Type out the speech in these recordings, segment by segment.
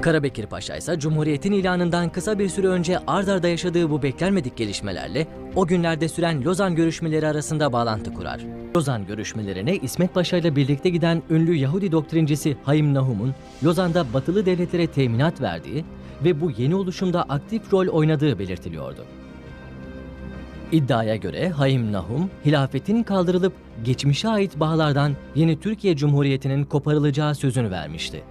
Karabekir Paşa ise Cumhuriyet'in ilanından kısa bir süre önce ard arda yaşadığı bu beklenmedik gelişmelerle o günlerde süren Lozan görüşmeleri arasında bağlantı kurar. Lozan görüşmelerine İsmet Paşa ile birlikte giden ünlü Yahudi doktrincisi Haim Nahum'un Lozan'da batılı devletlere teminat verdiği ve bu yeni oluşumda aktif rol oynadığı belirtiliyordu. İddiaya göre Haim Nahum, hilafetin kaldırılıp geçmişe ait bağlardan yeni Türkiye Cumhuriyeti'nin koparılacağı sözünü vermişti.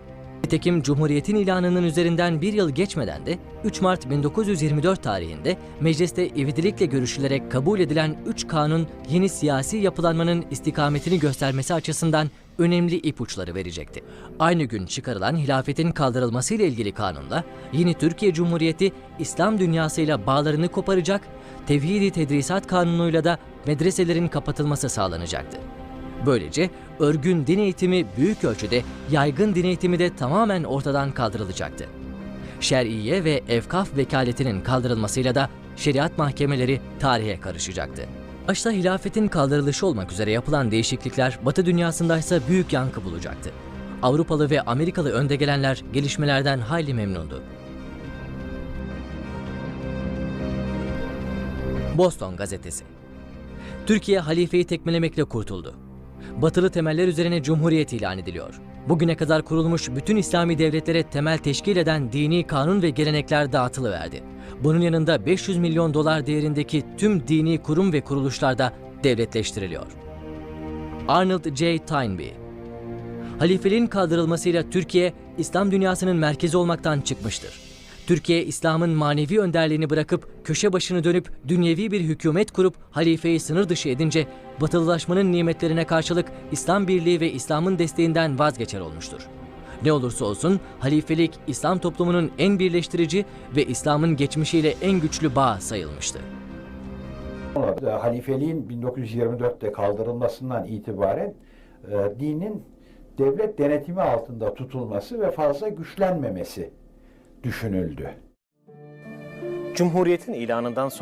Nitekim Cumhuriyet'in ilanının üzerinden bir yıl geçmeden de 3 Mart 1924 tarihinde mecliste ivedilikle görüşülerek kabul edilen 3 kanun yeni siyasi yapılanmanın istikametini göstermesi açısından önemli ipuçları verecekti. Aynı gün çıkarılan hilafetin kaldırılması ile ilgili kanunla yeni Türkiye Cumhuriyeti İslam dünyasıyla bağlarını koparacak, Tevhidi Tedrisat Kanunu'yla da medreselerin kapatılması sağlanacaktı. Böylece örgün din eğitimi büyük ölçüde, yaygın din eğitimi de tamamen ortadan kaldırılacaktı. Şer'iye ve evkaf vekaletinin kaldırılmasıyla da şeriat mahkemeleri tarihe karışacaktı. Başta hilafetin kaldırılışı olmak üzere yapılan değişiklikler Batı dünyasında ise büyük yankı bulacaktı. Avrupalı ve Amerikalı önde gelenler gelişmelerden hayli memnundu. Boston Gazetesi Türkiye halifeyi tekmelemekle kurtuldu. Batılı temeller üzerine cumhuriyet ilan ediliyor. Bugüne kadar kurulmuş bütün İslami devletlere temel teşkil eden dini kanun ve gelenekler dağıtılıverdi. Bunun yanında 500 milyon dolar değerindeki tüm dini kurum ve kuruluşlar da devletleştiriliyor. Arnold J. Toynbee Halifeliğin kaldırılmasıyla Türkiye, İslam dünyasının merkezi olmaktan çıkmıştır. Türkiye, İslam'ın manevi önderliğini bırakıp köşe başını dönüp dünyevi bir hükümet kurup halifeyi sınır dışı edince batılılaşmanın nimetlerine karşılık İslam birliği ve İslam'ın desteğinden vazgeçer olmuştur. Ne olursa olsun halifelik İslam toplumunun en birleştirici ve İslam'ın geçmişiyle en güçlü bağ sayılmıştı. Sonra halifeliğin 1924'te kaldırılmasından itibaren e, dinin devlet denetimi altında tutulması ve fazla güçlenmemesi düşünüldü. Cumhuriyetin ilanından sonra